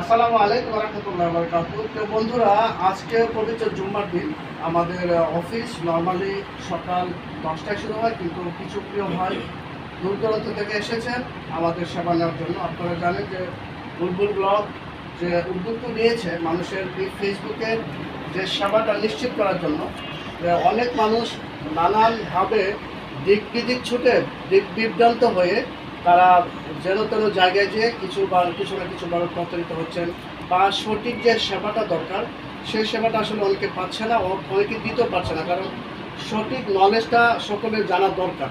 আসসালামু আলাইকুম রহমতুল্লাহ বরকাত তো বন্ধুরা, আজকে পবিত্র জুম্মার দিন। আমাদের অফিস নর্মালি সকাল দশটায় শুরু হয়, কিন্তু কিছু প্রিয় ভাই দূর দূরান্ত থেকে এসেছেন। আমাদের সেবা নেওয়ার জন্য। আপনারা জানেন যে বুলবুল ব্লগ যে উদ্যোগ নিয়েছে মানুষের এই ফেসবুকের যে সেবাটা নিশ্চিত করার জন্য অনেক মানুষ নানানভাবে দিক বিদিক ছুটে দিক বিভ্রান্ত হয়ে তারা যেন তেন জায়গায় যে কিছু বার কিছু না কিছু বার প্রতারিত হচ্ছেন। বা সঠিক যে সেবাটা দরকার, সেই সেবাটা আসলে অনেকে পাচ্ছে না অনেকে দিতেও পারছে না, কারণ সঠিক নলেজটা সকলের জানা দরকার।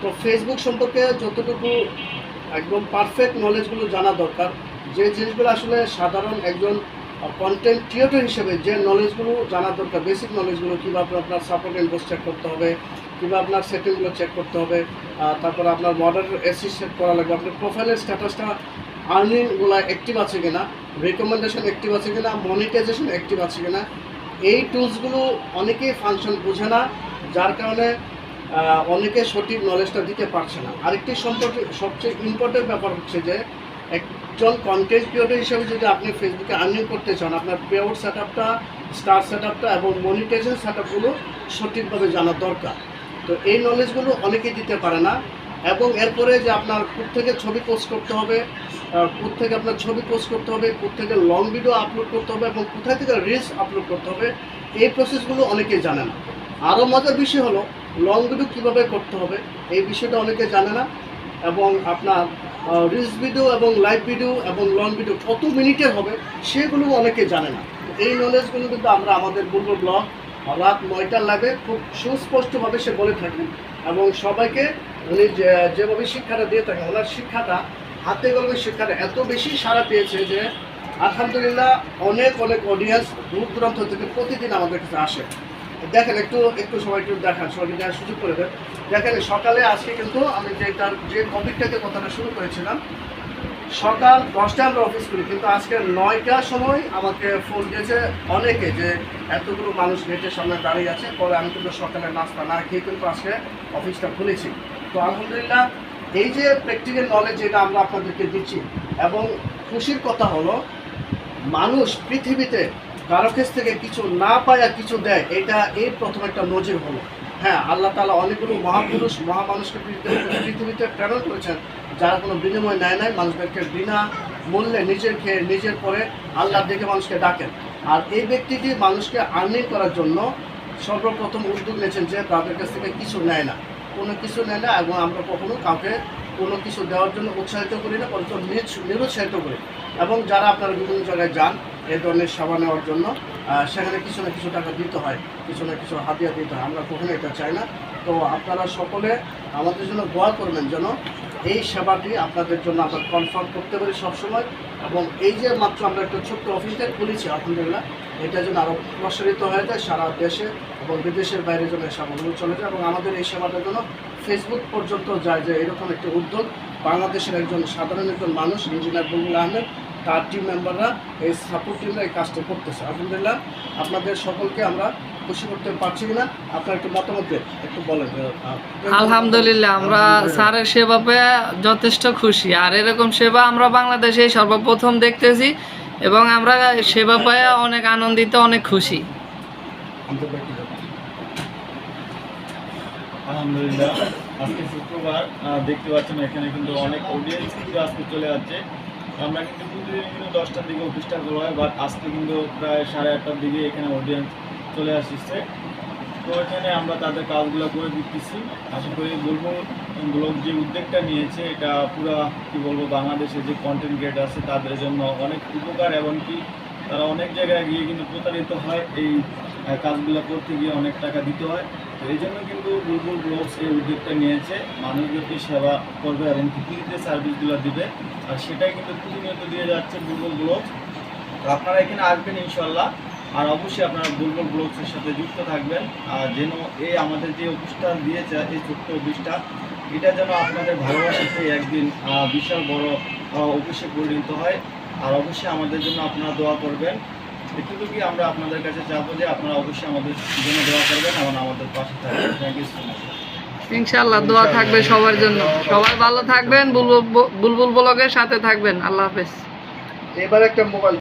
তো ফেসবুক সম্পর্কে যতটুকু একদম পারফেক্ট নলেজগুলো জানা দরকার, যে জিনিসগুলো আসলে সাধারণ একজন কন্টেন্ট ক্রিয়েটর হিসেবে যে নলেজগুলো জানা দরকার বেসিক নলেজগুলো কীভাবে আপনার সাপোর্ট ইনভেস্ট চেক করতে হবে, কীভাবে আপনার সেটিংগুলো চেক করতে হবে তারপর আপনার মডার এসি সেট করা লাগবে। আপনার প্রোফাইলের স্ট্যাটাসটা আর্নিংগুলো অ্যাক্টিভ আছে কিনা রেকমেন্ডেশন অ্যাক্টিভ আছে কিনা মনিটাইজেশন অ্যাক্টিভ আছে কিনা, এই টুলসগুলো অনেকেই ফাংশন বোঝে না, যার কারণে অনেকে সঠিক নলেজটা দিতে পারছে না। আরেকটি সম্পর্কে সবচেয়ে ইম্পর্টেন্ট ব্যাপার হচ্ছে যে একজন কন্টেন্ট ক্রিয়েটর হিসেবে যদি আপনি ফেসবুকে আর্নিং করতে চান, আপনার পেআউট সেট আপটা স্টার সেট আপটা এবং মনিটাইজেশন সেট আপগুলো সঠিকভাবে জানা দরকার। তো এই নলেজগুলো অনেকেই দিতে পারে না এবং এরপরে যে আপনার থেকে ছবি পোস্ট করতে হবে থেকে আপনার ছবি পোস্ট করতে হবে থেকে লং ভিডিও আপলোড করতে হবে এবং কোথায় থেকে রিলস আপলোড করতে হবে, এই প্রসেসগুলো অনেকেই জানে না। আরও মজার বিষয় হলো লং ভিডিও কীভাবে করতে হবে, এই বিষয়টা অনেকে জানে না এবং আপনার রিলস ভিডিও এবং লাইভ ভিডিও এবং লং ভিডিও কত মিনিটের হবে সেগুলো অনেকে জানে না। এই নলেজগুলো কিন্তু আমরা আমাদের বুলবুল ব্লগ রাত নয়টার লাগে খুব সুস্পষ্টভাবে সে বলে থাকেন এবং সবাইকে উনি যেভাবে শিক্ষাটা দিয়ে থাকেন, ওনার শিক্ষাটা, হাতে কলমে শিক্ষাটা এত বেশি সাড়া পেয়েছে যে আলহামদুলিল্লাহ অনেক অনেক অডিয়েন্স দূর দূরান্ত থেকে প্রতিদিন আমাদের কাছে আসে। দেখেন, একটু একটু সময় একটু দেখান সবাইকে দেখার সুযোগ করে দেন। দেখেন, সকালে আজকে কিন্তু আমি যে তার, যে টপিকটাতে কথাটা শুরু করেছিলাম, সকাল দশটায় আমরা অফিস করি, কিন্তু আজকে নয়টার সময় আমাকে ফোন দিয়েছে অনেকে যে এতগুলো মানুষ গেটের সামনে দাঁড়িয়ে আছে, পরে আমি কিন্তু সকালে নাস্তা না খেয়ে কিন্তু আজকে অফিসটা খুলেছি। তো আলহামদুলিল্লাহ, এই যে প্র্যাকটিক্যাল নলেজ যেটা আমরা আপনাদেরকে দিচ্ছি, এবং খুশির কথা হলো, মানুষ পৃথিবীতে কারও কাছ থেকে কিছু না পায় আর কিছু দেয়, এটা এই প্রথম একটা নজির হলো। হ্যাঁ আল্লাহ তালা অনেকগুলো মহাপুরুষ, মহামানুষকে পৃথিবীতে প্রেরণ করেছেন, যারা কোনো বিনিময় নেয় নাই, মানুষদেরকে বিনা মূল্যে নিজের খেয়ে নিজের পরে আল্লাহ দেখে মানুষকে ডাকেন। আর এই ব্যক্তিটি মানুষকে আর্নিং করার জন্য সর্বপ্রথম উদ্যোগ নিয়েছেন যে তাদের কাছ থেকে কিছু নেয় না। কোনো কিছু নেয় না এবং আমরা কখনো কাউকে কোনো কিছু দেওয়ার জন্য উৎসাহিত করি না নিজ- নিরুৎসাহিত করি। এবং যারা আপনারা বিভিন্ন জায়গায় যান, এই ধরনের সেবা নেওয়ার জন্য সেখানে কিছু না কিছু টাকা দিতে হয়, কিছু না কিছু হাতিয়া দিতে হয়। আমরা কখনো এটা চাই না। তো আপনারা সকলে আমাদের জন্য দোয়া করবেন যেন এই সেবাটি আপনাদের জন্য আমরা কনফার্ম করতে পারি সবসময়। এবং এই যে মাত্র আমরা একটা ছোট্ট অফিসে খুলেছি, আলহামদুলিল্লাহ, এটা যেন আরও প্রসারিত হয়ে যায় সারা দেশে এবং বিদেশের বাইরে যেন এই সেবাগুলো চলে যায়। এবং আমাদের এই সেবাটা যেন ফেসবুক পর্যন্ত যায় যে এরকম একটি উদ্যোগ। বাংলাদেশের একজন সাধারণ একজন মানুষ, ইঞ্জিনিয়ার বুলবুল আহমেদ, তার টিম মেম্বাররা এই সাপোর্ট টিমরা এই কাজটা করতেছে। আলহামদুলিল্লাহ, আপনাদের সকলকে আমরা খুশি করতে পারছি কিনা? আপনার একটু মতামত একটু বলেন আলহামদুলিল্লাহ আমরা স্যারের সেবা পেয়ে যথেষ্ট খুশি। আর এরকম সেবা আমরা বাংলাদেশে সর্বপ্রথম দেখতেছি এবং আমরা সেবা পেয়ে অনেক আনন্দিত অনেক খুশি। আলহামদুলিল্লাহ আজকে শুক্রবার দেখতে পাচ্ছেন এখানে কিন্তু অনেক অডিয়েন্স কিন্তু আজকে চলে যাচ্ছে আমরা কিন্তু প্রতিদিন কিন্তু দশটার দিকে অফিসটা খোলা হয় বাট আজকে কিন্তু প্রায় সাড়ে আটটার দিকে এখানে অডিয়েন্স চলে আসছে। তো এখানে আমরা তাদের কাজগুলো করে দিতেছি। আশা করি বলব, ব্লগ যে উদ্যোগটা নিয়েছে, এটা পুরা, কি বলব, বাংলাদেশে যে কন্টেন্ট ক্রিয়েটার আছে, তাদের জন্য অনেক উপকার, এমনকি তারা অনেক জায়গায় গিয়ে কিন্তু প্রতারিত হয়, এই কাজগুলো করতে গিয়ে অনেক টাকা দিতে হয়। তো এই জন্য কিন্তু গুগল ব্লগস এই উদ্যোগটা নিয়েছে মানুষদেরকে সেবা করবে এবং পৃথিবীতে সার্ভিসগুলো দিবে, আর সেটাই কিন্তু প্রতিনিয়ত দিয়ে যাচ্ছে গুগল ব্লগস আপনারা এখানে আসবেন ইনশাল্লাহ। আর অবশ্যই আপনারা বুলবুল ব্লগসের সাথে যুক্ত থাকবেন। আর যেন এই আমাদের যে অফিসটা দিয়েছে এই ছোট্ট অফিসটা এটা যেন আপনাদের ভালোবাসাতে একদিন আহ, বিশাল বড় অফিসে পরিণত হয়। আর অবশ্যই আমাদের জন্য আপনারা দোয়া করবেন। এটুকুই আমরা আপনাদের কাছে চাবো যে আপনারা অবশ্যই আমাদের জন্য দোয়া করবেন এবং আমাদের পাশে থাকবেন। থ্যাংক ইউ সো মাচ ইনশাআল্লাহ দোয়া থাকবে সবার জন্য। সবাই ভালো থাকবেন বুলবুল বুলবুল ব্লগের সাথে থাকবেন। আল্লাহ হাফেজ। এবার একটা মোবাইল